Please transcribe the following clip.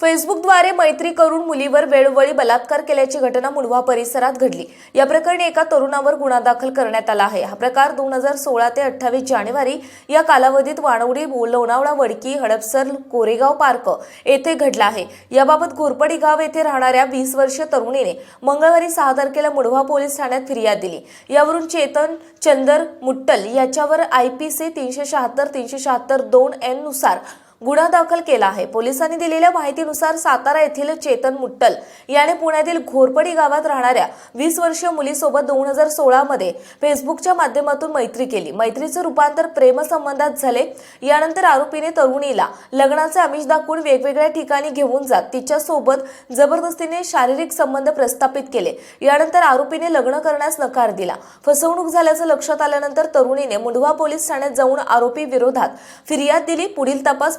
फेसबुकद्वारे मैत्री करून मुलीवर वेळोवेळी बलात्कार केल्याची घटना मुळवा परिसरात घडली. या प्रकरणी एका तरुणावर गुन्हा दाखल करण्यात आला आहे. हा प्रकार दोन हजार सोळा ते अठ्ठावीस जानेवारी या कालावधीत वाणवडी लोणावळा वडकी हडपसर कोरेगाव पार्क येथे घडला आहे. याबाबत घोरपडी गाव येथे राहणाऱ्या वीस वर्षीय तरुणीने मंगळवारी सहा तारखेला मुढवा पोलीस ठाण्यात फिर्याद दिली. यावरून चेतन चंदर मुट्टल याच्यावर आय पी सी तीनशे शहात्तर तीनशे शहात्तर दोन एननुसार गुन्हा दाखल केला आहे. पोलिसांनी दिलेल्या माहितीनुसार सातारा येथील चेतन मुट्टल याने पुण्यातील घोरपडी गावात राहणाऱ्या वीस वर्षीय मुलीसोबत दोन हजार सोळामध्ये फेसबुकच्या माध्यमातून मैत्री केली. मैत्रीचं रूपांतर प्रेमसंबंधात झाले. यानंतर आरोपीने तरुणीला लग्नाचे आमिष दाखवून वेगवेगळ्या ठिकाणी घेऊन जात तिच्यासोबत जबरदस्तीने शारीरिक संबंध प्रस्थापित केले. यानंतर आरोपीने लग्न करण्यास नकार दिला. फसवणूक झाल्याचं लक्षात आल्यानंतर तरुणीने मुंढवा पोलीस ठाण्यात जाऊन आरोपी विरोधात फिर्याद दिली. पुढील तपास